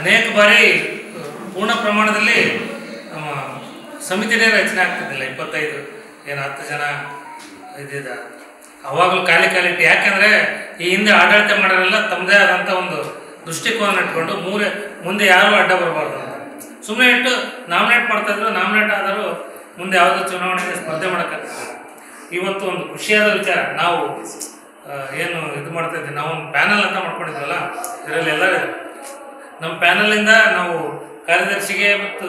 ಅನೇಕ ಬಾರಿ ಪೂರ್ಣ ಪ್ರಮಾಣದಲ್ಲಿ ನಮ್ಮ ಸಮಿತಿನೇ ರಚನೆ ಆಗ್ತಿದ್ದಿಲ್ಲ. ಇಪ್ಪತ್ತೈದು ಏನು ಹತ್ತು ಜನ ಇದ್ದಿದ್ದ. ಅವಾಗಲೂ ಖಾಲಿ ಖಾಲಿ ಯಾಕೆಂದರೆ ಈ ಹಿಂದೆ ಆಡಳಿತ ಮಾಡೋರೆಲ್ಲ ತಮ್ಮದೇ ಆದಂಥ ಒಂದು ದೃಷ್ಟಿಕೋನ ಇಟ್ಕೊಂಡು ಮೂರೇ, ಮುಂದೆ ಯಾರೂ ಅಡ್ಡ ಬರಬಾರ್ದು ಅಂತ. ಸುಮ್ಮನೆ ಇಟ್ಟು ನಾಮಿನೇಟ್ ಮಾಡ್ತಾಯಿದ್ರು ನಾಮಿನೇಟ್ ಆದರೂ ಮುಂದೆ ಯಾವುದೋ ಚುನಾವಣೆಗೆ ಸ್ಪರ್ಧೆ ಮಾಡೋಕ್ಕಾಗ್ತದೆ ಇವತ್ತು ಒಂದು ಖುಷಿಯಾದ ವಿಚಾರ. ನಾವು ಏನು ಇದು ಮಾಡ್ತಾ ಇದ್ದೀವಿ. ನಾವು ಒಂದು ಪ್ಯಾನಲ್ ಅಂತ ಮಾಡ್ಕೊಂಡಿದ್ವಲ್ಲ, ಇದರಲ್ಲಿ ಎಲ್ಲರೂ ನಮ್ಮ ಪ್ಯಾನಲಿಂದ ನಾವು ಕಾರ್ಯದರ್ಶಿಗೆ ಮತ್ತು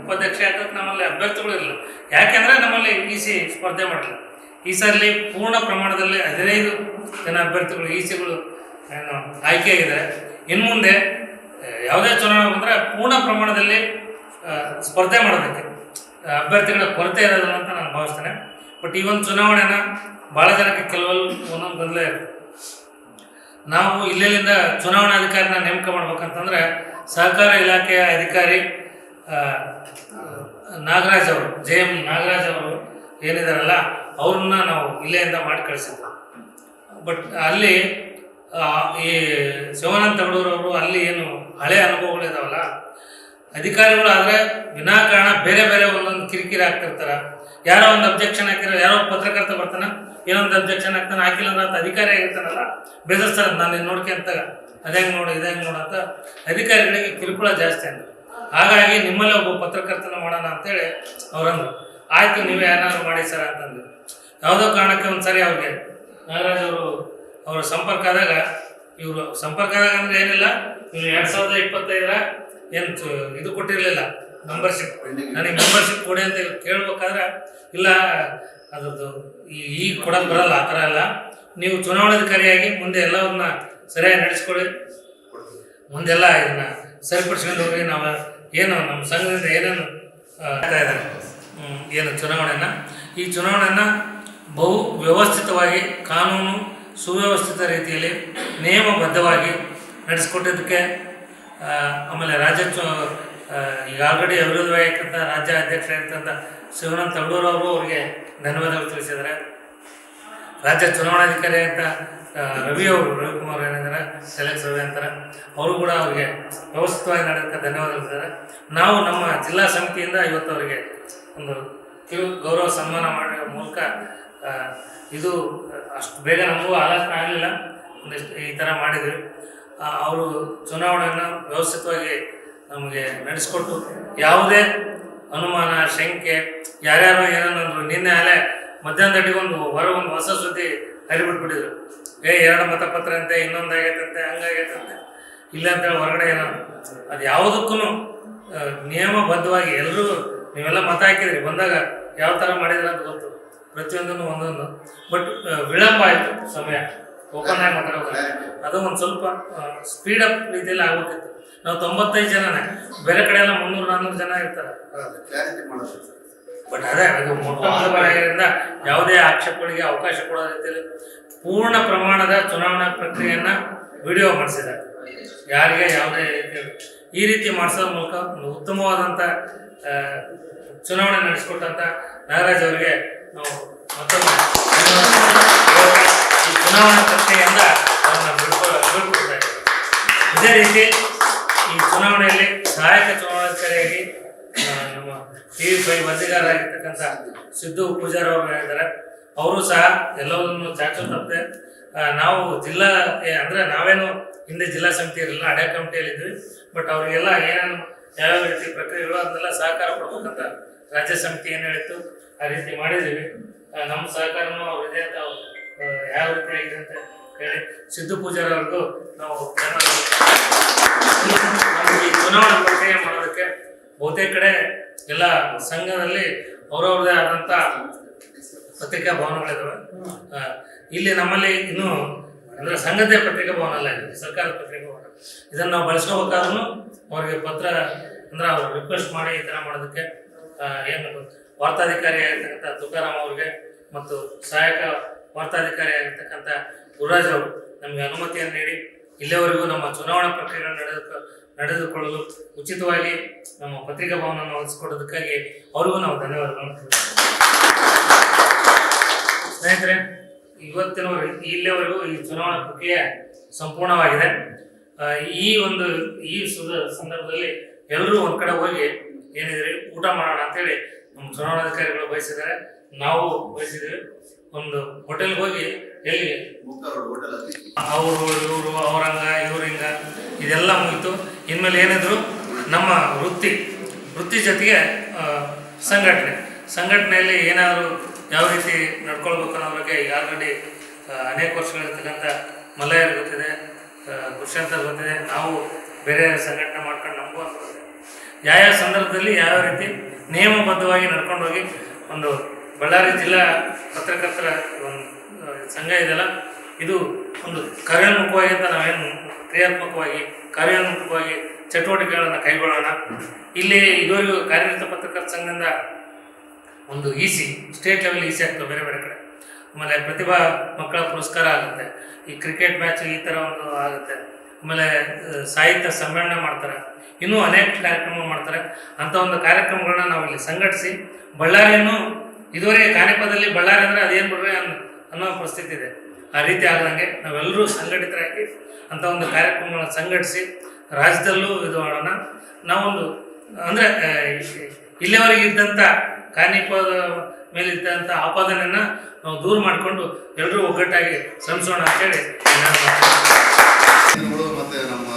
ಉಪಾಧ್ಯಕ್ಷ ಹಾಕೋಕೆ ನಮ್ಮಲ್ಲಿ ಅಭ್ಯರ್ಥಿಗಳು ಇಲ್ಲ. ಯಾಕೆಂದರೆ ನಮ್ಮಲ್ಲಿ ಇ ಸಿ ಸ್ಪರ್ಧೆ ಮಾಡಲಿಲ್ಲ ಈ ಸಲ ಪೂರ್ಣ ಪ್ರಮಾಣದಲ್ಲಿ ಹದಿನೈದು ಜನ ಅಭ್ಯರ್ಥಿಗಳು ಇ ಸಿಗಳು ಏನು ಆಯ್ಕೆಯಾಗಿದ್ದಾರೆ ಇನ್ನು ಮುಂದೆ ಯಾವುದೇ ಚುನಾವಣೆ ಬಂದರೆ ಪೂರ್ಣ ಪ್ರಮಾಣದಲ್ಲಿ ಸ್ಪರ್ಧೆ ಮಾಡೋದಕ್ಕೆ ಅಭ್ಯರ್ಥಿಗಳ ಕೊರತೆ ಇರೋದಿಲ್ಲ ಅಂತ ನಾನು ಭಾವಿಸ್ತೇನೆ. ಬಟ್ ಈ ಒಂದು ಚುನಾವಣೆನ ಭಾಳ ಜನಕ್ಕೆ ಕೆಲವೊಂದು ಒಂದೊಂದು ಗೊಂದಲ ಇರುತ್ತೆ ನಾವು ಇಲ್ಲಿಂದ ಚುನಾವಣಾಧಿಕಾರಿನ ನೇಮಕ ಮಾಡ್ಬೇಕಂತಂದ್ರೆ ಸಹಕಾರ ಇಲಾಖೆಯ ಅಧಿಕಾರಿ ನಾಗರಾಜ್ ಅವರು, ಜೆ ಎಂ ನಾಗರಾಜ್ ಅವರು ಏನಿದಾರಲ್ಲ, ಅವ್ರನ್ನ ನಾವು ಇಲ್ಲೆಯಿಂದ ಮಾಡಿ ಕಳಿಸಿದ್ವಿ. ಬಟ್ ಅಲ್ಲಿ ಈ ಶಿವಾನಂದ ತಗಡೂರವರು ಅಲ್ಲಿ ಏನು ಹಳೆ ಅನುಭವಗಳಿದಾವಲ್ಲ ಅಧಿಕಾರಿಗಳು ಆದರೆ ವಿನಾಕಾರಣ ಬೇರೆ ಬೇರೆ ಒಂದೊಂದು ಕಿರಿಕಿರಿ ಆಗ್ತಿರ್ತಾರ. ಯಾರೋ ಒಂದು ಅಬ್ಜೆಕ್ಷನ್ ಹಾಕಿರೋ ಯಾರೋ ಪತ್ರಕರ್ತ ಬರ್ತಾನ ಏನೋ ಒಂದು ಅಬ್ಜೆಕ್ಷನ್ ಆಗ್ತಾನೆ ಹಾಕಿಲ್ಲ ಅಂದ್ರೆ ಅಂತ ಅಧಿಕಾರಿ ಆಗಿರ್ತಾನಲ್ಲ ಬೇಸರ್ಸ್ತಾರೆ ನಾನು ನಿನ್ನ ನೋಡ್ಕೊಂತ ಅದೇಂಗೆ ನೋಡು ಇದಂಗೆ ನೋಡು ಅಂತ ಅಧಿಕಾರಿಗಳಿಗೆ ಕಿರುಕುಳ ಜಾಸ್ತಿ ಅಂತ ಹಾಗಾಗಿ ನಿಮ್ಮಲ್ಲಿ ಒಬ್ಬ ಪತ್ರಕರ್ತನ ಮಾಡೋಣ ಅಂತೇಳಿ ಅವ್ರಂದ್ರು. ಆಯ್ತು ನೀವೇ ಏನಾದ್ರು ಮಾಡಿ ಸರ್ ಅಂತಂದ್ರು. ಯಾವುದೋ ಕಾರಣಕ್ಕೆ ಒಂದ್ಸರಿ ಅವ್ರಿಗೆ ನಾಗರಾಜ್ ಅವರು ಅವರ ಸಂಪರ್ಕ ಆದಾಗ ಇವರು ಸಂಪರ್ಕ ಆದಾಗ ಅಂದ್ರೆ ಏನಿಲ್ಲ ಇವ್ರು ಎರಡ್ ಸಾವಿರದ ಇಪ್ಪತ್ತೈದರ ಏನು ಇದು ಕೊಟ್ಟಿರಲಿಲ್ಲ ಮೆಂಬರ್ಶಿಪ್ ನನಗೆ ಮೆಂಬರ್ಶಿಪ್ ಕೊಡಿ ಅಂತ ಕೇಳ್ಬೇಕಾದ್ರೆ ಇಲ್ಲ ಅದ್ರದ್ದು ಈಗ ಕೊಡೋದು ಬರಲ್ಲ, ಆ ಥರ ಎಲ್ಲ. ನೀವು ಚುನಾವಣಾಧಿಕಾರಿಯಾಗಿ ಮುಂದೆ ಎಲ್ಲವನ್ನ ಸರಿಯಾಗಿ ನಡೆಸ್ಕೊಳ್ಳಿ. ಮುಂದೆಲ್ಲ ಇದನ್ನ ಸರಿಪಡಿಸ್ಕೊಂಡು ಹೋಗಿ ನಾವು ಏನು ನಮ್ಮ ಸಂಘದಿಂದ ಏನೇನು ಇದ್ದಾರೆ. ಏನು ಚುನಾವಣೆಯನ್ನು. ಈ ಚುನಾವಣೆನ ಬಹು ವ್ಯವಸ್ಥಿತವಾಗಿ ಕಾನೂನು ಸುವ್ಯವಸ್ಥಿತ ರೀತಿಯಲ್ಲಿ ನಿಯಮಬದ್ಧವಾಗಿ ನಡೆಸ್ಕೊಟ್ಟಿದ್ದಕ್ಕೆ ಆಮೇಲೆ ರಾಜ್ಯ ಈಗ ಆಲ್ರೆಡಿ ಅವಿರೋಧವಾಗಿರ್ತಂಥ ರಾಜ್ಯ ಅಧ್ಯಕ್ಷರಾಗಿರ್ತಂಥ ಶಿವನಂದ ಅವರು ಅವರಿಗೆ ಧನ್ಯವಾದಗಳು ತಿಳಿಸಿದ್ದಾರೆ. ರಾಜ್ಯ ಚುನಾವಣಾಧಿಕಾರಿ ಅಂತ ರವಿ ಅವರು, ರವಿಕುಮಾರ್ ಏನಿದ್ದಾರೆ, ಸೆಲೆಕ್ಟ್ ರವಿ ಅಂತಾರೆ. ಅವರು ಕೂಡ ಅವರಿಗೆ ವ್ಯವಸ್ಥಿತವಾಗಿ ನಡೆದಕ್ಕೆ ಧನ್ಯವಾದಗಳಿದ್ದಾರೆ ನಾವು ನಮ್ಮ ಜಿಲ್ಲಾ ಸಮಿತಿಯಿಂದ ಇವತ್ತು ಅವರಿಗೆ ಒಂದು ಕಿರು ಗೌರವ ಸನ್ಮಾನ ಮಾಡುವ ಮೂಲಕ ಇದು ಅಷ್ಟು ಬೇಗ ನಮಗೂ ಆಲೋಚನೆ ಆಗಲಿಲ್ಲ. ಒಂದಿಷ್ಟು ಈ ಥರ ಮಾಡಿದ್ವಿ. ಅವರು ಚುನಾವಣೆಯನ್ನು ವ್ಯವಸ್ಥಿತವಾಗಿ ನಮಗೆ ನಡೆಸಿಕೊಟ್ಟು ಯಾವುದೇ ಅನುಮಾನ, ಶಂಕೆ, ಯಾರ್ಯಾರು ಏನಂದ್ರು ನಿನ್ನೆ ಅಲೆ ಮಧ್ಯಾಹ್ನ ಒಂದು ಹೊರಗೊಂದು ಹೊಸ ಸುದ್ದಿ ಹರಿಬಿಟ್ಬಿಟ್ಟಿದ್ರು. ಏ, ಎರಡು ಮತಪತ್ರ ಅಂತೆ, ಇನ್ನೊಂದು ಆಗೈತಂತೆ ಹಂಗಾಗೈತಂತೆ ಇಲ್ಲ ಅಂತೇಳಿ ಹೊರಗಡೆ ಏನೋ ಅದು ಯಾವುದಕ್ಕೂ ನಿಯಮಬದ್ಧವಾಗಿ ಎಲ್ಲರೂ ನೀವೆಲ್ಲ ಮತ ಹಾಕಿದ್ರಿ, ಬಂದಾಗ ಯಾವ ಥರ ಮಾಡಿದ್ರೆ ಅಂತ ಗೊತ್ತು. ಪ್ರತಿಯೊಂದನ್ನು ಒಂದೊಂದು. ಬಟ್ ವಿಳಂಬ ಆಯಿತು ಸಮಯ. ಓಪನ್ ಆಗಿ ಮಾತಾಡೋದು ಅದು ಒಂದು ಸ್ವಲ್ಪ ಸ್ಪೀಡ್ ಅಪ್ ರೀತಿಯಲ್ಲಿ ಆಗ್ಬೇಕಿತ್ತು. ನಾವು ತೊಂಬತ್ತೈದು ಜನನೇ. ಬೇರೆ ಕಡೆ ಎಲ್ಲ ಮುನ್ನೂರು ನಾನ್ನೂರು ಜನ ಇರ್ತಾರೆ. ಬಟ್ ಅದೇ ಅದು ಮೊಟ್ಟ ಮೊದಲ ಬಾರಿಯಿಂದ ಯಾವುದೇ ಆಕ್ಷೇಪಗಳಿಗೆ ಅವಕಾಶ ಕೊಡೋ ರೀತಿಯಲ್ಲಿ ಪೂರ್ಣ ಪ್ರಮಾಣದ ಚುನಾವಣಾ ಪ್ರಕ್ರಿಯೆಯನ್ನು ವಿಡಿಯೋ ಮಾಡಿಸಿದ್ದಾರೆ. ಯಾರಿಗೆ ಯಾವುದೇ ರೀತಿ ಈ ರೀತಿ ಮಾಡಿಸೋದ್ರ ಮೂಲಕ ಒಂದು ಉತ್ತಮವಾದಂಥ ಚುನಾವಣೆ ನಡೆಸಿಕೊಟ್ಟಂಥ ನಾಗರಾಜ್ ಅವರಿಗೆ ನಾವು ಮತ್ತೊಮ್ಮೆ ಚುನಾವಣಾ ಪ್ರಕ್ರಿಯೆಯಿಂದ ಅವ್ರನ್ನ ಬಿಡ್ಕೊ ಬಿಡ್ಕೊಡ್ತಾ ಇದ್ದೀವಿ ಇದೇ ರೀತಿ ಈ ಚುನಾವಣೆಯಲ್ಲಿ ಸಹಾಯಕ ಚುನಾವಣಾಧಿಕಾರಿಯಾಗಿ ನಮ್ಮ ಟಿ ವಿ ಫೈ ವರದಿಗಾರರಾಗಿರ್ತಕ್ಕಂಥ ಸಿದ್ದು ಪೂಜಾರ್ ಅವರು ಹೇಳಿದ್ದಾರೆ ಅವರು ಸಹ ಎಲ್ಲವನ್ನು ಚಾಚು ತಪ್ಪದೆ ನಾವು ಜಿಲ್ಲಾ ಅಂದರೆ ನಾವೇನು ಹಿಂದೆ ಜಿಲ್ಲಾ ಸಮಿತಿ ಇರಲಿಲ್ಲ ಅಡೆ ಕಮಿಟಿಯಲ್ಲಿ ಇದ್ವಿ. ಬಟ್ ಅವರಿಗೆಲ್ಲ ಏನೇನು ಯಾವ್ಯಾವ ರೀತಿ ಪ್ರಕ್ರಿಯೆಗಳು ಅದನ್ನೆಲ್ಲ ಸಹಕಾರ ಕೊಡ್ಬೇಕಂತ ರಾಜ್ಯ ಸಮಿತಿ ಏನು ಹೇಳಿತ್ತು, ಆ ರೀತಿ ಮಾಡಿದ್ದೀವಿ. ನಮ್ಮ ಸಹಕಾರನೂ ಅವ್ರ ಇದೆ ಅಂತ ಯಾವ ರೀತಿ ಆಗಿದೆ ಅಂತ ಹೇಳಿ ಸಿದ್ದು ಪೂಜಾರಿ ನಾವು ಈ ಚುನಾವಣೆ ಮಾಡೋದಕ್ಕೆ ಬಹುತೇಕ ಕಡೆ ಎಲ್ಲ ಸಂಘದಲ್ಲಿ ಅವರವ್ರದೇ ಆದಂಥ ಪತ್ರಿಕಾ ಭವನಗಳಿದಾವೆ ಆ, ಇಲ್ಲಿ ನಮ್ಮಲ್ಲಿ ಇನ್ನೂ ಅಂದರೆ ಸಂಘದ ಪತ್ರಿಕಾ ಭವನ ಅಲ್ಲ ಇದೆ ಸರ್ಕಾರದ ಪತ್ರಿಕಾ ಭವನ. ಇದನ್ನು ನಾವು ಬಳಸ್ಕೋಬೇಕಾದ್ರೂ ಅವ್ರಿಗೆ ಪತ್ರ ಅಂದ್ರೆ ಅವ್ರು ರಿಕ್ವೆಸ್ಟ್ ಮಾಡಿ ಈ ಥರ ಮಾಡೋದಕ್ಕೆ ಏನು ವಾರ್ತಾಧಿಕಾರಿ ಆಗಿರ್ತಕ್ಕಂಥ ತುಕಾರಾಮ್ ಅವ್ರಿಗೆ ಮತ್ತು ಸಹಾಯಕ ವಾರ್ತಾಧಿಕಾರಿ ಆಗಿರ್ತಕ್ಕಂಥ ಗುರುರಾಜ್ ಅವರು ನಮಗೆ ಅನುಮತಿಯನ್ನು ನೀಡಿ ಇಲ್ಲಿಯವರೆಗೂ ನಮ್ಮ ಚುನಾವಣಾ ಪ್ರಕ್ರಿಯೆ ನಡೆದು ನಡೆದುಕೊಳ್ಳಲು ಉಚಿತವಾಗಿ ನಮ್ಮ ಪತ್ರಿಕಾ ಭವನವನ್ನು ಒದಗಿಸಿಕೊಡೋದಕ್ಕಾಗಿ ಅವರಿಗೂ ನಾವು ಧನ್ಯವಾದಗಳನ್ನು. ಸ್ನೇಹಿತರೆ ಇವತ್ತಿನವರೆಗೆ ಇಲ್ಲಿಯವರೆಗೂ ಈ ಚುನಾವಣಾ ಪ್ರಕ್ರಿಯೆ ಸಂಪೂರ್ಣವಾಗಿದೆ. ಈ ಒಂದು, ಈ ಸುದ- ಸಂದರ್ಭದಲ್ಲಿ ಎಲ್ಲರೂ ಒಂದು ಕಡೆ ಹೋಗಿ ಏನಿದ್ರೆ ಊಟ ಮಾಡೋಣ ಅಂತೇಳಿ ನಮ್ಮ ಚುನಾವಣಾಧಿಕಾರಿಗಳು ಬಯಸಿದ್ದಾರೆ. ನಾವು ಬಯಸಿದ್ದೀವಿ. ಒಂದು ಹೋಟೆಲ್ಗೆ ಹೋಗಿ ಎಲ್ಲಿ? ಅವರು ಇವರು ಅವರಂಗ ಇವರಿಂಗ ಇದೆಲ್ಲ ಮುಗಿತು. ಇನ್ಮೇಲೆ ಏನಿದ್ರು ನಮ್ಮ ವೃತ್ತಿ ವೃತ್ತಿ ಜೊತೆಗೆ ಸಂಘಟನೆ. ಸಂಘಟನೆಯಲ್ಲಿ ಏನಾದರೂ ಯಾವ ರೀತಿ ನಡ್ಕೊಳ್ಬೇಕು ಅನ್ನೋ ಬಗ್ಗೆ ಆಲ್ರೆಡಿ ಅನೇಕ ವರ್ಷಗಳಿರ್ತಕ್ಕಂಥ ಮಲ್ಲಯ್ಯರು ಗೊತ್ತಿದೆ ಆ, ದುಷ್ಯಂತ ಗೊತ್ತಿದೆ. ನಾವು ಬೇರೆ ಸಂಘಟನೆ ಮಾಡ್ಕೊಂಡು ನಮಗೂ ಯಾವ ಸಂದರ್ಭದಲ್ಲಿ ಯಾವ ರೀತಿ ನಿಯಮಬದ್ಧವಾಗಿ ನಡ್ಕೊಂಡು ಹೋಗಿ ಒಂದು ಬಳ್ಳಾರಿ ಜಿಲ್ಲಾ ಪತ್ರಕರ್ತರ ಒಂದು ಸಂಘ ಇದೆಯಲ್ಲ, ಇದು ಒಂದು ಕಾರ್ಯೋನ್ಮುಖವಾಗಿ ಅಂತ ನಾವೇನು ಕ್ರಿಯಾತ್ಮಕವಾಗಿ, ಕಾರ್ಯೋನ್ಮುಖವಾಗಿ ಚಟುವಟಿಕೆಗಳನ್ನು ಕೈಗೊಳ್ಳೋಣ. ಇಲ್ಲಿ ಇದುವರೆಗೂ ಕಾರ್ಯನಿರತ ಪತ್ರಕರ್ತರ ಸಂಘದಿಂದ ಒಂದು E C, state level E C ಆಗ್ತವೆ ಬೇರೆ ಬೇರೆ ಕಡೆ. ಆಮೇಲೆ ಪ್ರತಿಭಾ ಮಕ್ಕಳ ಪುರಸ್ಕಾರ ಆಗುತ್ತೆ. ಈ ಕ್ರಿಕೆಟ್ ಮ್ಯಾಚ್ ಈ ಥರ ಒಂದು ಆಗುತ್ತೆ. ಆಮೇಲೆ ಸಾಹಿತ್ಯ ಸಮ್ಮೇಳನ ಮಾಡ್ತಾರೆ. ಇನ್ನೂ ಅನೇಕ ಕಾರ್ಯಕ್ರಮ ಮಾಡ್ತಾರೆ. ಅಂಥ ಒಂದು ಕಾರ್ಯಕ್ರಮಗಳನ್ನ ನಾವು ಇಲ್ಲಿ ಸಂಘಟಿಸಿ, ಬಳ್ಳಾರಿಯನ್ನು ಇದುವರೆಗೆ ಕಾಣಿಪದಲ್ಲಿ ಬಳ್ಳಾರಿ ಅಂದರೆ ಅದೇನು ಬಿಡ್ರಿ ಅನ್ ಅನ್ನೋ ಪರಿಸ್ಥಿತಿ ಇದೆ. ಆ ರೀತಿ ಆಗದಂಗೆ ನಾವೆಲ್ಲರೂ ಸಂಘಟಿತರಾಗಿ ಅಂಥ ಒಂದು ಕಾರ್ಯಕ್ರಮಗಳನ್ನ ಸಂಘಟಿಸಿ ರಾಜ್ಯದಲ್ಲೂ ಇದು ಮಾಡೋಣ. ನಾವೊಂದು, ಅಂದರೆ ಇಲ್ಲಿವರೆಗೆ ಇದ್ದಂಥ ಮೇಲೆ ಇದ್ದಂಥ ಆಪಾದನೆಯನ್ನು ನಾವು ದೂರ ಮಾಡಿಕೊಂಡು ಎಲ್ಲರೂ ಒಗ್ಗಟ್ಟಾಗಿ ಶ್ರಮಿಸೋಣ ಅಂತೇಳಿ ಮತ್ತು ನಮ್ಮ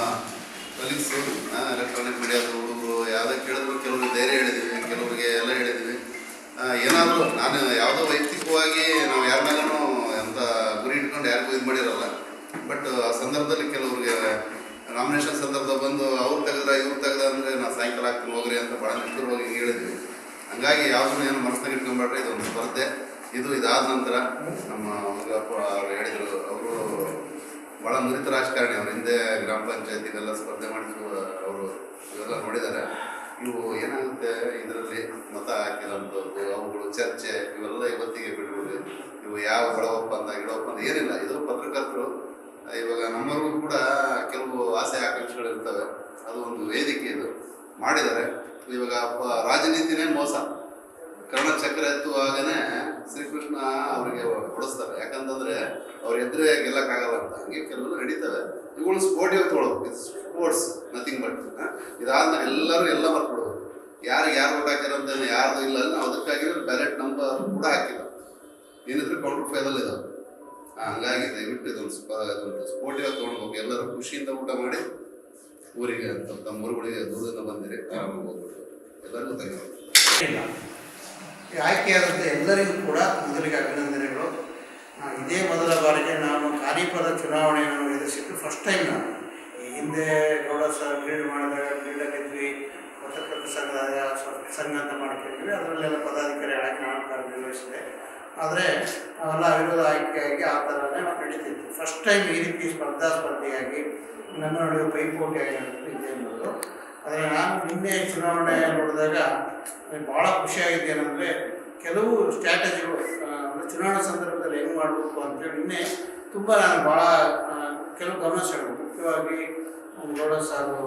ಕಲೀಗ್ಸು ಎಲೆಕ್ಟ್ರಾನಿಕ್ ಮೀಡಿಯಾದ ಹುಡುಗರು ಯಾವುದೇ ಕೇಳಿದ್ರು ಕೆಲವರು ಧೈರ್ಯ ಹೇಳಿದ್ದೀವಿ ಕೆಲವರಿಗೆ ಎಲ್ಲ ಹೇಳಿದ್ವಿ. ಏನಾದರೂ ನಾನು ಯಾವುದೋ ವೈಯಕ್ತಿಕವಾಗಿ ನಾವು ಯಾರ ಎಂಥ ಗುರಿ ಇಟ್ಕೊಂಡು ಯಾರಿಗೂ ಇದು ಮಾಡಿರಲ್ಲ. ಬಟ್ ಆ ಸಂದರ್ಭದಲ್ಲಿ ಕೆಲವ್ರಿಗೆ ನಾಮಿನೇಷನ್ ಸಂದರ್ಭ ಬಂದು ಅವ್ರು ತೆಗೆದ ಇವ್ರು ತೆಗೆದ ಅಂದರೆ ನಾನು ಸಾಯಂಕಾಲ ಆಗ್ತೀನಿ ಹೋಗ್ರಿ ಅಂತ ಭಾಳ ನಿಷ್ಠುರವಾಗಿ ಹೇಳಿದ್ವಿ. ಹಂಗಾಗಿ ಯಾವುದನ್ನು ಏನು ಮನಸ್ಸಿನಾಗ ಇಟ್ಕೊಂಡ್ಬೇಡ್ರಿ ಇದೊಂದು ಸ್ಪರ್ಧೆ. ಇದು ಇದಾದ ನಂತರ ನಮ್ಮ ಮುರುಗಪ್ಪ ಅವರು ಹೇಳಿದರು, ಅವರು ಭಾಳ ನುರಿತ ರಾಜಕಾರಣಿ, ಅವ್ರ ಹಿಂದೆ ಗ್ರಾಮ ಪಂಚಾಯತಿಗೆಲ್ಲ ಸ್ಪರ್ಧೆ ಮಾಡಿದ್ರು ಅವರು ಇವೆಲ್ಲ ನೋಡಿದ್ದಾರೆ ಇವು ಏನಾಗುತ್ತೆ ಇದರಲ್ಲಿ ಮತ ಹಾಕಿರೋಂಥದ್ದು, ಅವುಗಳು ಚರ್ಚೆ, ಇವೆಲ್ಲ ಇವತ್ತಿಗೆ ಬಿಟ್ಬಿಡಿ ಇವು ಯಾವ ಒಳ ಒಪ್ಪಂದ ಗಿಡ ಒಪ್ಪಂದ ಏನಿಲ್ಲ. ಇದು ಪತ್ರಕರ್ತರು, ಇವಾಗ ನಮ್ಮವ್ರಿಗೂ ಕೂಡ ಕೆಲವು ಆಸೆ ಆಕಾಂಕ್ಷೆಗಳು ಇರ್ತವೆ ಅದು ಒಂದು ವೇದಿಕೆ ಇದು ಮಾಡಿದ್ದಾರೆ. ಇವಾಗ ರಾಜನೀತಿನೇ ಮೋಸ. ಕರ್ಣ ಚಕ್ರ ಎತ್ತುವಾಗನೇ ಶ್ರೀಕೃಷ್ಣ ಅವರಿಗೆ ಕೊಡಿಸ್ತಾರೆ. ಯಾಕಂತಂದ್ರೆ ಅವ್ರ ಎದುರೇ ಗೆಲ್ಲಕ್ಕಾಗಲ್ಲ ಅಂತ. ಹಂಗೆ ಕೆಲವರು ನಡೀತವೆ. ಇವುಗಳು ಸ್ಪೋರ್ಟಿವ್ ತೊಗೊಳೋದು. ಇದು ಸ್ಪೋರ್ಟ್ಸ್ ನಥಿಂಗ್ ಬಟ್ ಇದಾದ್ಮೇಲೆ ಎಲ್ಲರೂ ಎಲ್ಲ ಮರ್ಕೊಡೋದು ಯಾರಿಗೆ ಯಾರು ಓಟ್ ಹಾಕ್ಯಾರ ಅಂತ ಯಾರ್ದು ಇಲ್ಲ ನಾವು ಅದಕ್ಕಾಗಿ ಬ್ಯಾಲೆಟ್ ನಂಬರ್ ಕೂಡ ಹಾಕಿಲ್ಲ. ಏನಿದ್ರೆ ಕೌಂಟರ್ ಫೈದಲ್ ಇದಾವೆ. ಹಂಗಾಗಿ ದಯವಿಟ್ಟು ಇದೊಂದು ಸ್ಪ, ಇದೊಂದು ಸ್ಪೋರ್ಟಿವ್ ಇವತ್ತು ತೊಗೊಂಡು ಎಲ್ಲರೂ ಖುಷಿಯಿಂದ ಊಟ ಮಾಡಿ ಊರಿಗೆ ಅಂತ ತಮ್ಮ ಊರುಗಳಿಗೆ ದೂರದಿಂದ ಬಂದಿರಿ, ಆರಾಮಾಗಿ ಹೋಗ್ಬಿಟ್ಟು ಎಲ್ಲರಿಗೂ ಧನ್ಯವಾದ ಎಲ್ಲರಿಗೂ ಕೂಡ ಮೊದಲಿಗೆ ಅಭಿನಂದನೆಗಳು. ಇದೇ ಮೊದಲ ಬಾರಿಗೆ ನಾನು ಕಾರ್ಯಪದ ಚುನಾವಣೆಯನ್ನು ಎದುರಿಸಿದ್ದು ಫಸ್ಟ್ ಟೈಮ್ ನಾನು. ಈ ಹಿಂದೆ ಗೌಡ ಸರ್ ಲೀಡ್ ಮಾಡಿದಾಗ ಲೀಡಲ್ಲಿದ್ವಿ ಪತ್ರಕರ್ತ ಸಂಘದ ಸಂಘ ಅಂತ ಮಾಡ್ಕೊಂಡಿದ್ವಿ. ಅದರಲ್ಲೆಲ್ಲ ಪದಾಧಿಕಾರಿ ಆಯ್ಕೆ ನಾನು ಕಾರ್ಯನಿರ್ವಹಿಸಿದೆ ಆದರೆ ಅವೆಲ್ಲ ವಿರೋಧ ಆಯ್ಕೆಯಾಗಿ ಆ ಥರನೇ ನಡೀತಿತ್ತು ಫಸ್ಟ್ ಟೈಮ್ ಈ ರೀತಿ ಸ್ಪರ್ಧಾ ಸ್ಪರ್ಧೆಯಾಗಿ ನಮ್ಮ ನಡುವೆ ಪೈಪೋಟಿಯಾಗಿ ಆಗಿ ಅಂತ ಅನ್ನೋದು. ಆದರೆ ನಾನು ನಿನ್ನೆ ಚುನಾವಣೆ ನೋಡಿದಾಗ, ಭಾಳ ಖುಷಿಯಾಗಿದೆ ಏನಂದರೆ ಕೆಲವು ಸ್ಟ್ರಾಟಜಿಗಳು ಅಂದರೆ ಚುನಾವಣಾ ಸಂದರ್ಭದಲ್ಲಿ ಹೆಂಗೆ ಮಾಡಬೇಕು ಅಂತೇಳಿ ನಿನ್ನೆ ತುಂಬ ನಾನು ಭಾಳ ಕೆಲವು ಗಮನ ಸೆಳೆದು ಮುಖ್ಯವಾಗಿ ಗೌಡ ಸಾರು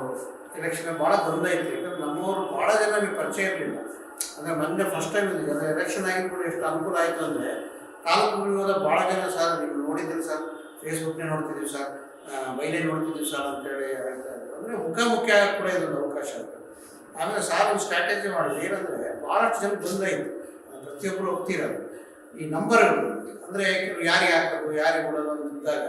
ಎಲೆಕ್ಷನ್ ಭಾಳ ಗೊಂದಲ ಇತ್ತು. ಯಾಕಂದ್ರೆ ನಮ್ಮವರು ಭಾಳ ಜನ ನಮಗೆ ಪರಿಚಯ ಇರಲಿಲ್ಲ. ಅಂದರೆ ಮೊನ್ನೆ ಫಸ್ಟ್ ಟೈಮ್ ಎಲೆಕ್ಷನ್ ಆಗಿದ್ದು ಕೂಡ ಎಷ್ಟು ಅನುಕೂಲ ಆಯಿತು ಅಂದರೆ ತಾಲೂಕು ಹೋದ ಭಾಳ ಜನ ಸರ್ ನೀವು ನೋಡಿದ್ದೀರಿ ಸರ್. ಫೇಸ್ಬುಕ್ನೇ ನೋಡ್ತಿದ್ದೀವಿ ಸರ್. ಮೈಲೇ ನೋಡ್ತಿದ್ದೀವಿ ಸರ್ ಅಂತೇಳಿ ಹೇಳ್ತಾ ಇದ್ರು. ಅಂದರೆ ಮುಖಾಮುಖಿ ಕೂಡ ಇದೊಂದು ಅವಕಾಶ ಆಮೇಲೆ ಸಾರ್ ಒಂದು ಸ್ಟ್ರಾಟಜಿ ಮಾಡಿದ್ರು. ಏನಂದರೆ ಭಾಳಷ್ಟು ಜನ ಗೊಂದಲ ಇತ್ತು. ಪ್ರತಿಯೊಬ್ಬರು ಹೋಗ್ತಿರೋದು. ಈ ನಂಬರ್ಗಳು ಅಂದರೆ ಯಾರಿಗೆ ಹಾಕೋದು, ಯಾರಿಗೆ ಕೊಡೋದು ಅಂತ ಇದ್ದಾಗ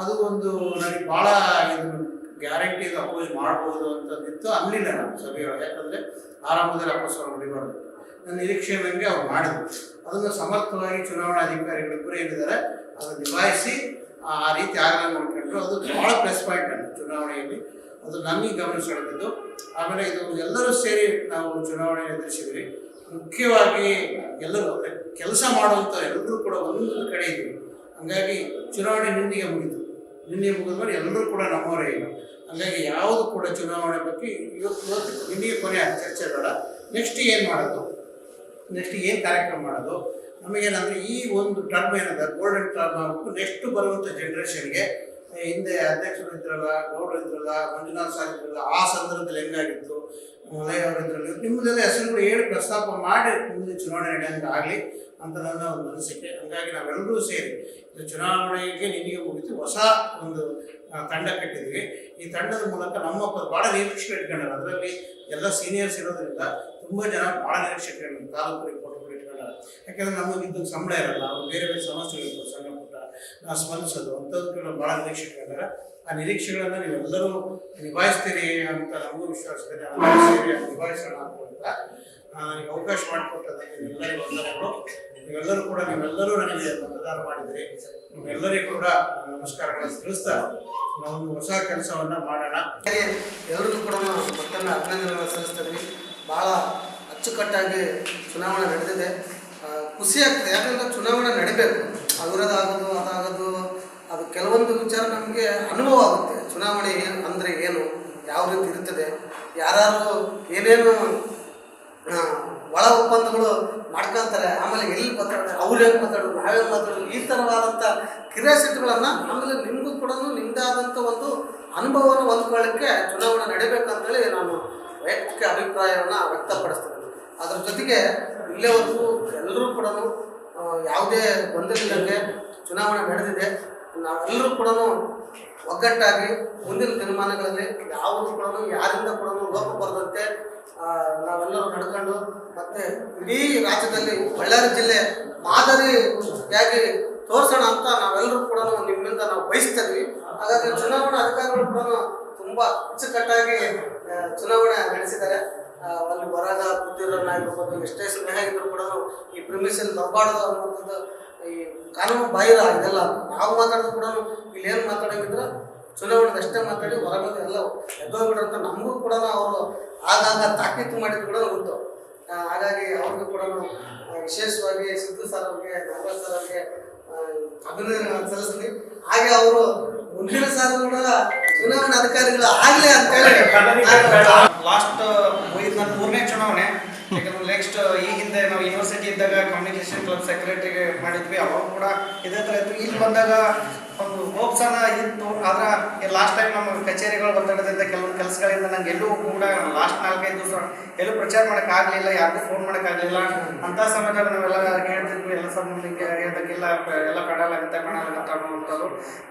ಅದು ಒಂದು ನನಗೆ ಭಾಳ ಇದನ್ನು ಗ್ಯಾರಂಟಿ ಅಪೋಸ್ ಮಾಡ್ಬೋದು ಅಂತಂದಿತ್ತು ಅಲ್ಲಿಲ್ಲ ನಾನು ಸಭೆಯೊಳಗೆ. ಯಾಕಂದರೆ ಆರಂಭದಲ್ಲಿ ಅಪೋಸ್ ಅವ್ರು ನನ್ನ ನಿರೀಕ್ಷೆ ಬಗ್ಗೆ ಅವ್ರು ಮಾಡಿದ್ರು. ಅದನ್ನು ಸಮರ್ಥವಾಗಿ ಚುನಾವಣಾಧಿಕಾರಿಗಳಿಬ್ಬರು ಏನಿದ್ದಾರೆ ಅದನ್ನು ನಿಭಾಯಿಸಿ ಆ ರೀತಿ ಆಗಲ್ಲ ನೋಡ್ಕೊಂಡ್ರು ಅದು ಭಾಳ ಪ್ಲಸ್ ಪಾಯಿಂಟ್ ನನಗೆ ಚುನಾವಣೆಯಲ್ಲಿ. ಅದು ನನಗೆ ಗಮನ ಆಮೇಲೆ ಇದು ಎಲ್ಲರೂ ಸೇರಿ ನಾವು ಚುನಾವಣೆ ಎದುರಿಸಿದ್ವಿ ಮುಖ್ಯವಾಗಿ ಎಲ್ಲರೂ, ಕೆಲಸ ಮಾಡುವಂಥ ಎಲ್ಲರೂ ಕೂಡ ಒಂದೊಂದು ಕಡೆ ಇದ್ದರು ಹಂಗಾಗಿ ಚುನಾವಣೆ ನಿನ್ನೆಗೆ ಮುಗಿತು. ನಿನ್ನೆ ಮುಗಿದ ಮೇಲೆ ಎಲ್ಲರೂ ಕೂಡ ನಮ್ಮವರೇ ಇಲ್ಲ ಹಂಗಾಗಿ ಯಾವುದು ಕೂಡ ಚುನಾವಣೆ ಬಗ್ಗೆ ಇವತ್ತು ಇವತ್ತು ನಿನ್ನೆಗೆ ಕೊನೆ ಚರ್ಚೆ ಬೇಡ. ನೆಕ್ಸ್ಟ್ ಏನು ಮಾಡೋದು? ನೆಕ್ಸ್ಟ್ ಏನು ಕಾರ್ಯಕ್ರಮ ಮಾಡೋದು? ನಮಗೇನಂದರೆ ಈ ಒಂದು ಟರ್ಮ್ ಏನದ? ಗೋಲ್ಡನ್ ಟರ್ಮ್ ಆಗಬೇಕು. ನೆಕ್ಸ್ಟ್ ಬರುವಂಥ ಜನ್ರೇಷನ್ಗೆ ಹಿಂದೆ ಅಧ್ಯಕ್ಷರು ಇದ್ರಲ್ಲ, ಗೌಡರು ಇದ್ರಲ್ಲ, ಮಂಜುನಾಥ್ ಸರ್ ಇದ್ರಲ್ಲ, ಆ ಸಂದರ್ಭದಲ್ಲಿ ಹೆಂಗಾಗಿತ್ತು? ಅವರು ಇದ್ರಲ್ಲಿ, ನಿಮ್ಮದೆಲ್ಲ ಹೆಸರುಗಳು ಹೇಳಿ ಪ್ರಸ್ತಾಪ ಮಾಡಿ ಮುಂದೆ ಚುನಾವಣೆ ನಡೆಯೋಂಗೆ ಆಗಲಿ ಅಂತ ನನ್ನ ಒಂದು ಅನಿಸಿಕೆ. ಹಂಗಾಗಿ ನಾವೆಲ್ಲರೂ ಸೇರಿ ಇದು ಚುನಾವಣೆಗೆ ನಿನಗೆ ಮುಗಿತು ಹೊಸ ಒಂದು ತಂಡ ಕಟ್ಟಿದ್ವಿ ಈ ತಂಡದ ಮೂಲಕ ನಮ್ಮ ಭಾಳ ನಿರೀಕ್ಷೆ ಇಟ್ಕೊಂಡಾರ. ಅದರಲ್ಲಿ ಎಲ್ಲ ಸೀನಿಯರ್ಸ್ ಇರೋದ್ರಿಂದ ತುಂಬ ಜನ ಭಾಳ ನಿರೀಕ್ಷೆ ಇಟ್ಕೊಂಡ್ರು. ತಾಲೂಕು ರಿಪೋರ್ಟ್ಗಳು ಇಟ್ಕೊಂಡಾರ. ಯಾಕಂದ್ರೆ ನಮಗೆ ಇದ್ದದ್ದು ಸಂಬಳ ಇರಲ್ಲ. ಅವ್ರು ಬೇರೆ ಬೇರೆ ಸಮಸ್ಯೆಗಳಿರ್ಬೋದು. ಪುಟ್ಟ ನಾವು ಸ್ಮರಿಸೋದು. ಅಂಥದಕ್ಕೆಲ್ಲ ಭಾಳ ನಿರೀಕ್ಷೆಗಳಿದ್ದಾರೆ ಆ ನಿರೀಕ್ಷೆಗಳನ್ನು ನೀವೆಲ್ಲರೂ ನಿಭಾಯಿಸ್ತೀರಿ ಅಂತ ನಮಗೂ ವಿಶ್ವಾಸದಲ್ಲಿ ನಾವು ನಿಭಾಯಿಸೋಣ ಅಂತ ನನಗೆ ಅವಕಾಶ ಮಾಡಿಕೊಟ್ಟದಕ್ಕೆ ನಿಮ್ಮೆಲ್ಲರಿಗೂ ವಂದನೆಗಳು ನೀವೆಲ್ಲರೂ ಕೂಡ ನೀವೆಲ್ಲರೂ ನನಗೆ ಮತದಾನ ಮಾಡಿದ್ರಿ. ನಿಮ್ಮೆಲ್ಲರಿಗೂ ಕೂಡ ನಮಸ್ಕಾರಗಳನ್ನು ತಿಳಿಸ್ತಾ, ನಾವೊಂದು ಹೊಸ ಕೆಲಸವನ್ನ ಮಾಡೋಣ. ಎಲ್ಲರಿಗೂ ಕೂಡ ಮತ್ತೊಮ್ಮೆ ಅಭಿನಂದನೆಗಳನ್ನು ಸಲ್ಲಿಸ್ತೀವಿ ಭಾಳ ಅಚ್ಚುಕಟ್ಟಾಗಿ ಚುನಾವಣೆ ನಡೆದಿದೆ. ಖುಷಿ ಆಗ್ತದೆ. ಯಾಕಂದ್ರೆ ಚುನಾವಣೆ ನಡಿಬೇಕು. ಅವಿರೋಧ ಆಗೋದು ಅದಾಗೋದು, ಅದು ಕೆಲವೊಂದು ವಿಚಾರ ನಮಗೆ ಅನುಭವ ಆಗುತ್ತೆ. ಚುನಾವಣೆ ಏನು ಅಂದರೆ ಏನು, ಯಾವ ರೀತಿ ಇರ್ತದೆ ಯಾರು ಏನೇನು ಒಳ ಒಪ್ಪಂದಗಳು ಮಾಡ್ಕೊಳ್ತಾರೆ, ಆಮೇಲೆ ಎಲ್ಲಿ ಮಾತಾಡ್ತಾರೆ, ಅವ್ರು ಏನು ಮಾತಾಡೋದು ನಾವೇನು ಮಾತಾಡೋದು, ಈ ಥರವಾದಂಥ ಕ್ಯೂರಿಯಾಸಿಟಿಗಳನ್ನು ಆಮೇಲೆ ನಿಮಗೂ ಕೂಡ ನಿಮ್ಮದಾದಂಥ ಒಂದು ಅನುಭವವನ್ನು ಹೊಂದ್ಕೊಳ್ಳಿಕ್ಕೆ ಚುನಾವಣೆ ನಡಿಬೇಕಂತೇಳಿ ನಾನು ವೈಯಕ್ತಿಕ ಅಭಿಪ್ರಾಯವನ್ನು ವ್ಯಕ್ತಪಡಿಸ್ತೇನೆ. ಅದ್ರ ಜೊತೆಗೆ ಇಲ್ಲಿವರೆಗೂ ಎಲ್ಲರೂ ಕೂಡ ಯಾವುದೇ ಗೊಂದಲಿಲ್ಲದೆ ಚುನಾವಣೆ ನಡೆದಿದೆ. ನಾವೆಲ್ಲರೂ ಕೂಡ ಒಗ್ಗಟ್ಟಾಗಿ ಮುಂದಿನ ದಿನಮಾನಗಳಲ್ಲಿ ಯಾವುದು ಕೂಡ ಯಾರಿಂದ ಕೂಡ ಲೋಪ ಬರದಂತೆ ನಾವೆಲ್ಲರೂ ನಡ್ಕೊಂಡು ಮತ್ತೆ ಇಡೀ ರಾಜ್ಯದಲ್ಲಿ ಬಳ್ಳಾರಿ ಜಿಲ್ಲೆ ಮಾದರಿಯಾಗಿ ತೋರಿಸೋಣ ಅಂತ ನಾವೆಲ್ಲರೂ ಕೂಡ ನಿಮ್ಮಿಂದ ನಾವು ಬಯಸ್ತೀವಿ ಹಾಗಾಗಿ ಚುನಾವಣಾ ಅಧಿಕಾರಿಗಳು ಕೂಡ ತುಂಬ ಅಚ್ಚುಕಟ್ಟಾಗಿ ಚುನಾವಣೆ ನಡೆಸಿದ್ದಾರೆ. ಅಲ್ಲಿ ಹೊರಗ ಕೂತಿರೋನಾಗಿರ್ಬೋದು ಎಷ್ಟೇ ಸ್ನೇಹ ಇದ್ರು ಕೂಡ ಈ ಪ್ರಮಿಷನ್ ತರಬಾರ್ದು ಅನ್ನುವಂಥದ್ದು ಈ ಕಾನೂನು ಬಾಹಿರ ಇದೆಲ್ಲ. ನಾವು ಮಾತಾಡೋದು ಕೂಡ ಇಲ್ಲಿ ಏನು ಮಾತಾಡೋಂಗಿದ್ರೆ ಚುನಾವಣೆಗೆ ಅಷ್ಟೇ ಮಾತಾಡಿ ಹೊರಗಡೆ ಎಲ್ಲ ಎದ್ದೋಗ್ಬಿಡ್ರಂತ ನಮಗೂ ಕೂಡ ಅವರು ಆಗಾಗ ತಾಕೀತು ಮಾಡಿದ್ರು ಕೂಡ ಗೊತ್ತು ಹಾಗಾಗಿ ಅವ್ರಿಗೂ ಕೂಡ ವಿಶೇಷವಾಗಿ ಸಿದ್ದು ಸರ್ ಅವ್ರಿಗೆ, ನಾಗರಾಜ್ ಸರ್ ಅವ್ರಿಗೆ ಅಭಿನಂದನೆ ಸಲ್ಲಿಸ್ತೀನಿ. ಹಾಗೆ ಅವರು ಮುಂದಿನ ಸಾಲ ಚುನಾವಣಾ ಅಧಿಕಾರಿಗಳು ಆಗ್ಲಿ ಅಂತೇಳಿ ಲಾಸ್ಟ್ ಮೂರನೇ ಚುನಾವಣೆ. ಯಾಕಂದ್ರೆ ನೆಕ್ಸ್ಟ್ ಈ ಹಿಂದೆ ನಾವು ಯೂನಿವರ್ಸಿಟಿ ಇದ್ದಾಗ ಕಮ್ಯುನಿಕೇಶನ್ ಕ್ಲಬ್ ಸೆಕ್ರೆಟರಿ ಮಾಡಿದ್ವಿ. ಅವಾಗ ಕೂಡ ಇದೇ ಥರ ಇತ್ತು. ಇಲ್ಲಿ ಬಂದಾಗ ಒಂದು ಹೋಪ್ಸನ ಇತ್ತು. ಆದ್ರೆ ಲಾಸ್ಟ್ ಟೈಮ್ ನಮ್ಮ ಕಚೇರಿಗಳು ಒತ್ತಡದಿಂದ ಕೆಲವೊಂದು ಕೆಲಸಗಳಿಂದ ನಂಗೆ ಎಲ್ಲೂ ಕೂಡ ಲಾಸ್ಟ್ ನಾಲ್ಕೈದು ದಿವಸ ಎಲ್ಲೂ ಪ್ರಚಾರ ಮಾಡೋಕ್ಕಾಗಲಿಲ್ಲ ಯಾರಿಗೂ ಫೋನ್ ಮಾಡೋಕ್ಕಾಗಲಿಲ್ಲ ಅಂತ ಸಮಯದಲ್ಲಿ ನಾವೆಲ್ಲ ಕೇಳ್ತಿದ್ವಿ, ಎಲ್ಲ ಸಂಬಂಧ ಎಲ್ಲ ಹೇಳ್ದಾಗೆಲ್ಲ ಎಲ್ಲ ಕಡಲಾಗುತ್ತೆ ಅಂತ ಅನ್ನುವಂಥದ್ದು.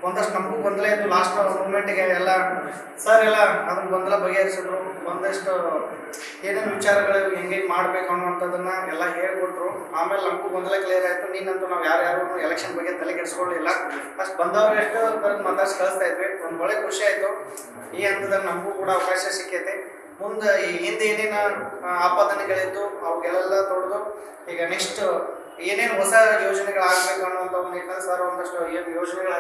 ಒಂದಷ್ಟು ನಮಗೂ ಗೊಂದಲ ಇತ್ತು. ಲಾಸ್ಟ್ ಮೂಮೆಂಟಿಗೆ ಎಲ್ಲ, ಸರ್, ಎಲ್ಲ ಅದನ್ನ ಗೊಂದಲ ಬಗೆಹರಿಸಿದ್ರು. ಒಂದಷ್ಟು ಏನೇನು ವಿಚಾರಗಳು ಹೆಂಗೆ ಮಾಡಬೇಕು ಅನ್ನುವಂಥದ್ದನ್ನ ಎಲ್ಲ ಹೇಳ್ಕೊಟ್ರು. ಆಮೇಲೆ ನಮಗೂ ಗೊಂದಲ ಕ್ಲಿಯರ್ ಆಯಿತು. ನೀನಂತೂ ನಾವು ಯಾರ್ಯಾರು ಎಲೆಕ್ಷನ್ ಬಗ್ಗೆ ತಲೆ ಕೆಡಿಸ್ಕೊಳ್ಳಿಲ್ಲ ಫಸ್ಟ್ ಬಂದವ್ರು ಎಷ್ಟು ಕರೆದು ಮಾತಾಡ್ಸಿ ಕಳಿಸ್ತಾ ಇದ್ವಿ. ಒಂದು ಒಳ್ಳೆ ಖುಷಿ ಆಯಿತು. ಈ ಹಂತದಲ್ಲಿ ನಮಗೂ ಕೂಡ ಅವಕಾಶ ಸಿಕ್ಕೈತೆ. ಮುಂದೆ ಈ ಹಿಂದೆ ಏನೇನು ಆಪಾದನೆಗಳಿತ್ತು ಅವುಗೆಲ್ಲ ತೊಡೆದು ಈಗ ನೆಕ್ಸ್ಟ್ ಏನೇನು ಹೊಸ ಯೋಜನೆಗಳಾಗಬೇಕು ಅನ್ನುವಂಥ ಒಂದು ನಿಟ್ಟಿನಲ್ಲಿ ಸರ್ ಒಂದಷ್ಟು ಏನು ಯೋಜನೆಗಳು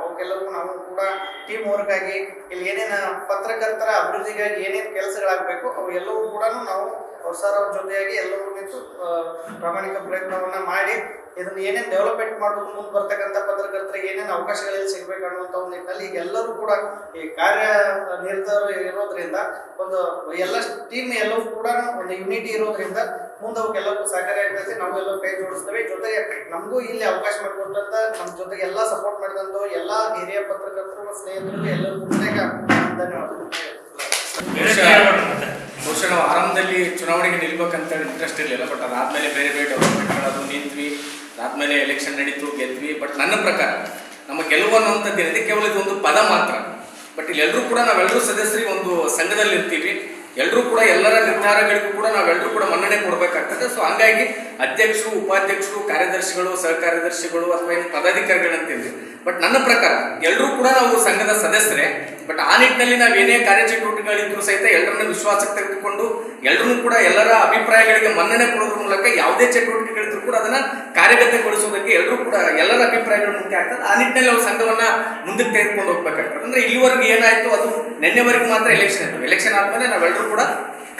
ಅವಕ್ಕೆಲ್ಲರಿಗೂ ನಾವು ಕೂಡ ಟೀಮ್ ವರ್ಕ್ ಆಗಿ ಇಲ್ಲಿ ಏನೇನು ಪತ್ರಕರ್ತರ ಅಭಿವೃದ್ಧಿಗಾಗಿ ಏನೇನು ಕೆಲಸಗಳಾಗಬೇಕು ಅವು ಎಲ್ಲವೂ ಕೂಡ ನಾವು ಸರ್ ಅವ್ರ ಜೊತೆಯಾಗಿ ಎಲ್ಲರೂ ನಿಂತು ಪ್ರಾಮಾಣಿಕ ಪ್ರಯತ್ನವನ್ನ ಮಾಡಿ ಇದನ್ನ ಏನೇನು ಡೆವಲಪ್ಮೆಂಟ್ ಮಾಡಬೇಕು ಮುಂದೆ ಬರ್ತಕ್ಕಂಥ ಪತ್ರಕರ್ತರಿಗೆ ಏನೇನು ಅವಕಾಶಗಳಲ್ಲಿ ಸಿಗಬೇಕು ಅನ್ನುವಂಥ ಒಂದು ನಿಟ್ಟಿನಲ್ಲಿ ಎಲ್ಲರೂ ಕೂಡ ಈ ಕಾರ್ಯ ನಿರತರು ಇರೋದ್ರಿಂದ ಒಂದು ಎಲ್ಲ ಟೀಮ್ ಎಲ್ಲವೂ ಕೂಡ ಒಂದು ಯುನಿಟಿ ಇರೋದ್ರಿಂದ ಮುಂದೆ ಅವಕ್ಕೆಲ್ಲರಿಗೂ ಸಹಕಾರ ಇರ್ತೈತಿ ನಾವು ಎಲ್ಲ ಕೈ ಜೋಡಿಸ್ತೇವೆ. ಜೊತೆಗೆ ನಮಗೂ ಇಲ್ಲಿ ಅವಕಾಶ ಮಾಡಿಕೊಟ್ಟಂತ ನಮ್ಮ ಜೊತೆಗೆ ಎಲ್ಲ ಸಪೋರ್ಟ್ ಮಾಡಿದಂತ ಎಲ್ಲ ಹಿರಿಯ ಪತ್ರಕರ್ತರು ಸ್ನೇಹಿತರಿಗೂ ಎಲ್ಲರಿಗೂ ಧನ್ಯವಾದಗಳು. ಬಹುಶಃ ನಾವು ಆರಂಭದಲ್ಲಿ ಚುನಾವಣೆಗೆ ನಿಲ್ಬೇಕಂತ ಇಂಟ್ರೆಸ್ಟ್ ಇರಲಿಲ್ಲ ಬಟ್ ಅದಾದಮೇಲೆ ಬೇರೆ ಬೇರೆ ಡೆವಲಪ್ಮೆಂಟ್ಗಳದು ನಿಂತ್ವಿ ಅದಾದಮೇಲೆ ಎಲೆಕ್ಷನ್ ನಡೀತು, ಗೆದ್ವಿ ಬಟ್ ನನ್ನ ಪ್ರಕಾರ ನಮ್ಮ ಗೆಲುವು ಅನ್ನುವಂಥದ್ದು ಏನಿದೆ ಕೇವಲ ಇದು ಒಂದು ಪದ ಮಾತ್ರ. ಬಟ್ ಇಲ್ಲೆಲ್ಲರೂ ಕೂಡ ನಾವೆಲ್ಲರೂ ಸದಸ್ಯರಿಗೆ ಒಂದು ಸಂಘದಲ್ಲಿ ಇರ್ತೀವಿ ಎಲ್ಲರೂ ಕೂಡ ಎಲ್ಲರ ನಿರ್ಧಾರಗಳಿಗೂ ಕೂಡ ನಾವೆಲ್ಲರೂ ಕೂಡ ಮನ್ನಣೆ ಕೊಡಬೇಕಾಗ್ತದೆ. ಸೊ ಹಂಗಾಗಿ ಅಧ್ಯಕ್ಷರು, ಉಪಾಧ್ಯಕ್ಷರು, ಕಾರ್ಯದರ್ಶಿಗಳು, ಸಹಕಾರ್ಯದರ್ಶಿಗಳು ಅಥವಾ ಏನು ಪದಾಧಿಕಾರಿಗಳಂತಿದ್ವಿ ಬಟ್ ನನ್ನ ಪ್ರಕಾರ ಎಲ್ಲರೂ ಕೂಡ ನಾವು ಸಂಘದ ಸದಸ್ಯರೇ ಬಟ್ ಆ ನಿಟ್ಟಿನಲ್ಲಿ ನಾವು ಏನೇ ಕಾರ್ಯಚಟುವಟಿಕೆಗಳಿದ್ರು ಸಹಿತ ಎಲ್ಲರನ್ನ ವಿಶ್ವಾಸಕ್ಕೆ ತೆಗೆದುಕೊಂಡು ಎಲ್ಲರೂ ಕೂಡ ಎಲ್ಲರ ಅಭಿಪ್ರಾಯಗಳಿಗೆ ಮನ್ನಣೆ ಕೊಡೋದ್ರ ಮೂಲಕ ಯಾವುದೇ ಚಟುವಟಿಕೆಗಳಿದ್ರು ಕೂಡ ಅದನ್ನ ಕಾರ್ಯಗತಗೊಳಿಸೋದಕ್ಕೆ ಎಲ್ಲರೂ ಕೂಡ ಎಲ್ಲರ ಅಭಿಪ್ರಾಯಗಳು ಮುಖ್ಯ ಆಗ್ತದೆ. ಆ ನಿಟ್ಟಿನಲ್ಲಿ ನಾವು ಸಂಘವನ್ನ ಮುಂದಕ್ಕೆ ತೆಗೆದುಕೊಂಡು ಹೋಗ್ಬೇಕಾಗ್ತದೆ. ಅಂದ್ರೆ ಇಲ್ಲಿವರೆಗೂ ಏನಾಯ್ತು, ಅದು ನಿನ್ನೆವರೆಗೂ ಮಾತ್ರ ಎಲೆಕ್ಷನ್ ಇತ್ತು. ಎಲೆಕ್ಷನ್ ಆದ್ಮೇಲೆ ನಾವೆಲ್ಲರೂ ಕೂಡ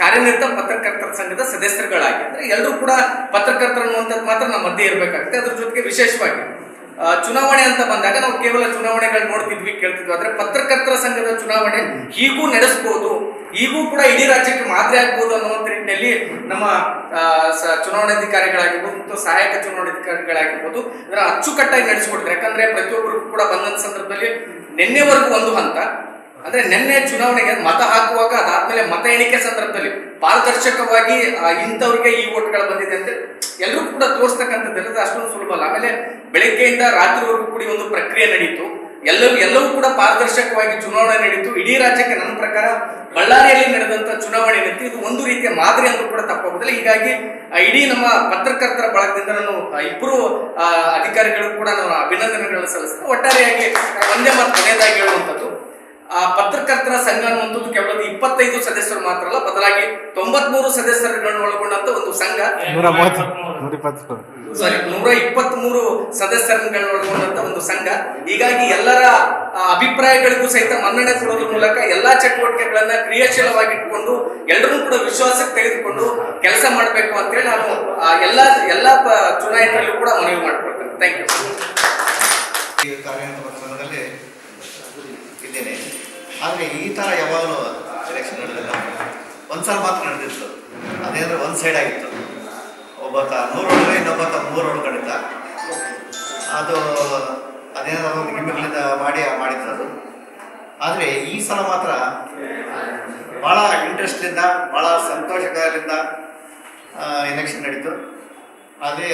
ಕಾರ್ಯನಿರತ ಪತ್ರಕರ್ತರ ಸಂಘದ ಸದಸ್ಯರುಗಳಾಗಿ, ಅಂದ್ರೆ ಎಲ್ಲರೂ ಕೂಡ ಪತ್ರಕರ್ತರು ಅನ್ನುವಂಥದ್ದು ಮಾತ್ರ ನಮ್ಮ ಮಧ್ಯೆ ಇರಬೇಕಾಗುತ್ತೆ. ಅದ್ರ ಜೊತೆಗೆ ವಿಶೇಷವಾಗಿ ಚುನಾವಣೆ ಅಂತ ಬಂದಾಗ ನಾವು ಕೇವಲ ಚುನಾವಣೆಗಳು ನೋಡ್ತಿದ್ವಿ, ಕೇಳ್ತಿದ್ವಿ. ಆದ್ರೆ ಪತ್ರಕರ್ತರ ಸಂಘದ ಚುನಾವಣೆ ಹೀಗೂ ನಡೆಸಬಹುದು ಈಗೂ ಕೂಡ ಇಡೀ ರಾಜ್ಯಕ್ಕೆ ಮಾದರಿ ಆಗ್ಬೋದು ಅನ್ನುವಂಥ ನಿಟ್ಟಿನಲ್ಲಿ ನಮ್ಮ ಚುನಾವಣಾಧಿಕಾರಿಗಳಾಗಿರ್ಬೋದು ಮತ್ತು ಸಹಾಯಕ ಚುನಾವಣಾಧಿಕಾರಿಗಳಾಗಿರ್ಬೋದು ಇದರ ಅಚ್ಚುಕಟ್ಟಾಗಿ ನಡೆಸಿಕೊಡ್ತಾರೆ ಯಾಕಂದ್ರೆ ಪ್ರತಿಯೊಬ್ಬರಿಗೂ ಕೂಡ ಬಂದಂತ ಸಂದರ್ಭದಲ್ಲಿ ನಿನ್ನೆವರೆಗೂ ಒಂದು ಹಂತ ಅಂದ್ರೆ ನಿನ್ನೆ ಚುನಾವಣೆಗೆ ಮತ ಹಾಕುವಾಗ ಅದಾದ್ಮೇಲೆ ಮತ ಎಣಿಕೆ ಸಂದರ್ಭದಲ್ಲಿ ಪಾರದರ್ಶಕವಾಗಿ ಇಂಥವ್ರಿಗೆ ಈ ಓಟ್ಗಳು ಬಂದಿದೆ ಅಂತ ಎಲ್ಲರೂ ಕೂಡ ತೋರಿಸ್ತಕ್ಕಂಥದ್ದು ಅಷ್ಟೊಂದು ಸುಲಭ ಅಲ್ಲ. ಆಮೇಲೆ ಬೆಳಗ್ಗೆಯಿಂದ ರಾತ್ರಿವರೆಗೂ ಕೂಡ ಒಂದು ಪ್ರಕ್ರಿಯೆ ನಡೀತು. ಎಲ್ಲರೂ ಎಲ್ಲವೂ ಕೂಡ ಪಾರದರ್ಶಕವಾಗಿ ಚುನಾವಣೆ ನಡೀತು. ಇಡೀ ರಾಜ್ಯಕ್ಕೆ ನನ್ನ ಪ್ರಕಾರ ಬಳ್ಳಾರಿಯಲ್ಲಿ ನಡೆದಂತ ಚುನಾವಣೆ ನಿಂತು ಇದು ಒಂದು ರೀತಿಯ ಮಾದರಿ ಅಂತ ಕೂಡ ತಪ್ಪಾಗೋದಿಲ್ಲ. ಹೀಗಾಗಿ ಇಡೀ ನಮ್ಮ ಪತ್ರಕರ್ತರ ಬಳಗದಿಂದ ನಾನು ಇಬ್ಬರು ಅಧಿಕಾರಿಗಳು ಕೂಡ ನಾನು ಅಭಿನಂದನೆಗಳನ್ನು ಸಲ್ಲಿಸ್ತೇನೆ. ಒಟ್ಟಾರೆಯಾಗಿ ಒಂದೇ ಮಾತು ಕೊನೆಯದಾಗಿ ಹೇಳುವಂಥದ್ದು. ಪತ್ರಕರ್ತರ ಸಂಘ ಅನ್ನುವಂಥದ್ದು ಕೇವಲ ಇಪ್ಪತ್ತೈದು ಸದಸ್ಯರು ಮಾತ್ರ ಅಲ್ಲ ಬದಲಾಗಿ ತೊಂಬತ್ಮೂರು ಸದಸ್ಯರುಗಳನ್ನು ಒಳಗೊಂಡಂತ ಒಂದು ಸಂಘ. ಸಾರಿ ನೂರ ಇಪ್ಪತ್ತ್. ಮೂರು ಸದಸ್ಯರುಗಳನ್ನು ಒಳಗೊಂಡಂತ ಒಂದು ಸಂಘ. ಹೀಗಾಗಿ ಎಲ್ಲರ ಅಭಿಪ್ರಾಯಗಳಿಗೂ ಸಹಿತ ಮನ್ನಣೆ ಕೊಡೋದ್ರ ಮೂಲಕ ಎಲ್ಲಾ ಚಟುವಟಿಕೆಗಳನ್ನ ಕ್ರಿಯಾಶೀಲವಾಗಿ ಇಟ್ಕೊಂಡು ಎಲ್ಲರೂ ಕೂಡ ವಿಶ್ವಾಸಕ್ಕೆ ತೆಗೆದುಕೊಂಡು ಕೆಲಸ ಮಾಡಬೇಕು ಅಂತೇಳಿ ನಾನು ಆ, ಎಲ್ಲಾ ಎಲ್ಲಾ ಪ- ಚುನಾಯಿತರಲ್ಲೂ ಕೂಡ ಮನವಿ ಮಾಡ್ಕೊಳ್ತೇನೆ. ಥ್ಯಾಂಕ್ ಯು ಇದ್ದೇನೆ. ಆದರೆ ಈ ಥರ ಯಾವಾಗಲೂ ಎಲೆಕ್ಷನ್ ನಡೆದಿಲ್ಲ. ಒಂದ್ಸಲ ಮಾತ್ರ ನಡೆದಿತ್ತು. ಅದೇಂದ್ರೆ ಒಂದು ಸೈಡ್ ಆಗಿತ್ತು. ಒಬ್ಬತ್ತ ನೂರು ಒಳಗೆ ಇನ್ನೊಬ್ಬತ್ತ ಮೂರು ಒಳಗಡಿದ್ದ ಅದು ಅದೇನಾದ್ರು ಒಂದು ಗಿಮ್ಮಿಗಳಿಂದ ಮಾಡಿ ಮಾಡಿದ್ರು ಅದು ಆದರೆ ಈ ಸಲ ಮಾತ್ರ ಭಾಳ ಇಂಟ್ರೆಸ್ಟ್ಲಿಂದ ಭಾಳ ಸಂತೋಷಕರದಿಂದ ಎಲೆಕ್ಷನ್ ನಡೀತು. ಅದೇ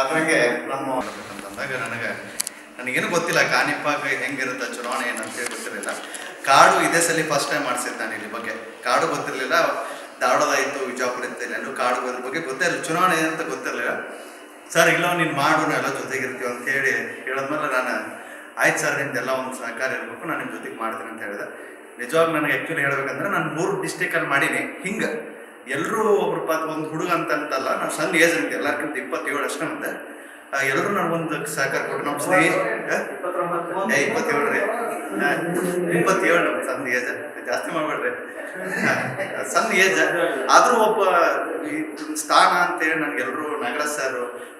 ಅದರಂಗೆ ನಮ್ಮ ಅಂತಂದಾಗ ನನಗೆ, ನನಗೇನು ಗೊತ್ತಿಲ್ಲ ಕಾನಿಪಾಗ ಹೆಂಗಿರುತ್ತೆ ಚುನಾವಣೆ ಏನಂತೇಳಿ ಗೊತ್ತಿರಲಿಲ್ಲ. ಕಾಡು ಇದೇ ಸಲ ಫಸ್ಟ್ ಟೈಮ್ ಮಾಡಿಸಿದ್ದು ನಾನು ಇಲ್ಲಿ ಬಗ್ಗೆ. ಕಾಡು ಗೊತ್ತಿರಲಿಲ್ಲ ಧಾರವಾಡದಾಯಿತು ವಿಜಾಪುರ ಅಂತ ಎಲ್ಲೂ ಕಾಡು ಬಗ್ಗೆ ಗೊತ್ತಿಲ್ಲ ಚುನಾವಣೆ ಏನಂತ ಗೊತ್ತಿರಲಿಲ್ಲ. ಸರ್, ಇಲ್ಲ, ನೀನು ಮಾಡು ಎಲ್ಲ ಜೊತೆಗಿರ್ತೀವಿ ಅಂತ ಹೇಳಿ ಹೇಳಿದ್ಮೇಲೆ ನಾನು, ಆಯ್ತು ಸರ್ ನಿಮ್ದೆಲ್ಲ ಒಂದು ಸಹಕಾರ ಇರಬೇಕು, ನಾನು ನಿಮ್ಮ ಜೊತೆಗೆ ಮಾಡ್ತೀನಿ ಅಂತ ಹೇಳಿದೆ. ನಿಜವಾಗ್ ನನಗೆ ಆ್ಯಕ್ಚುಲಿ ಹೇಳ್ಬೇಕಂದ್ರೆ ನಾನು ಮೂರು ಡಿಸ್ಟಿಕಲ್ಲಿ ಮಾಡೀನಿ. ಹಿಂಗೆ. ಎಲ್ಲರೂ ಒಬ್ರು ಪಾತ್ರ ಒಂದು ಹುಡುಗ ಅಂತ ಅಂತಲ್ಲ ನಾವು ಸಣ್ಣ ಏಜ್ ಅಂತ ಎಲ್ಲರಿಗಿಂತ ಇಪ್ಪತ್ತೇಳು ಅಷ್ಟೇ ಮತ್ತೆ ಎಲ್ಲರೂ ನನಗೊಂದು ಸಹಕಾರ ಕೊಟ್ಟು ನಮ್ಮ ಸ್ನೇಹಿ ಏ ಇಪ್ಪತ್ತೇಳು ರೀ. ಇಪ್ಪತ್ತೇಳು ನಮ್ಮ ಸಣ್ಣ ಏಜ್. ಜಾಸ್ತಿ ಮಾಡ್ಬೇಡ್ರಿ. ಸಣ್ಣ ಏಜ್. ಆದರೂ ಒಬ್ಬ ಈ ಸ್ಥಾನ ಅಂತೇಳಿ ನನಗೆ ಎಲ್ಲರೂ ನಾಗರಾಜ್ ಸರ್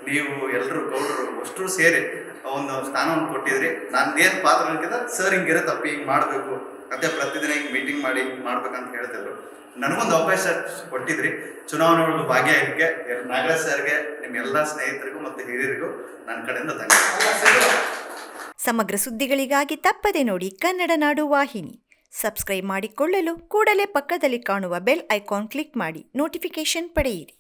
ನೀವು ಎಲ್ಲರೂ ಗೌಡರು ಅಷ್ಟು ಸೇರಿ ಒಂದು ಸ್ಥಾನವನ್ನು ಕೊಟ್ಟಿದ್ರಿ. ನಾನು ಏನು ಪಾತ್ರ ಅನ್ಕಿದ ಸರ್ ಹಿಂಗಿರತ್ತಪ್ಪ ಹಿಂಗೆ ಮಾಡಬೇಕು. ಅದೇ ಪ್ರತಿದಿನ ಹಿಂಗೆ ಮೀಟಿಂಗ್ ಮಾಡಿ ಮಾಡ್ಬೇಕಂತ ಹೇಳ್ತಿದ್ರು. ನನಗೊಂದು ಅವಕಾಶ ಕೊಟ್ಟಿದ್ರಿ. ಚುನಾವಣೆ ಒಂದು ಭಾಗಿಯಾಗಲಿಕ್ಕೆ ಎಲ್- ನಾಗರಾಜ್ ಸರ್ಗೆ, ನಿಮ್ಮ ಎಲ್ಲ ಸ್ನೇಹಿತರಿಗೂ ಮತ್ತು ಹಿರಿಯರಿಗೂ ನನ್ನ ಕಡೆಯಿಂದ ಧನ್ಯವಾದ ಸಮಗ್ರ ಸುದ್ದಿಗಳಿಗಾಗಿ ತಪ್ಪದೆ ನೋಡಿ ಕನ್ನಡ ನಾಡು ವಾಹಿನಿ. ಸಬ್ಸ್ಕ್ರೈಬ್ ಮಾಡಿಕೊಳ್ಳಲು ಕೂಡಲೇ ಪಕ್ಕದಲ್ಲಿ ಕಾಣುವ ಬೆಲ್ ಐಕಾನ್ ಕ್ಲಿಕ್ ಮಾಡಿ ನೋಟಿಫಿಕೇಶನ್ ಪಡೆಯಿರಿ.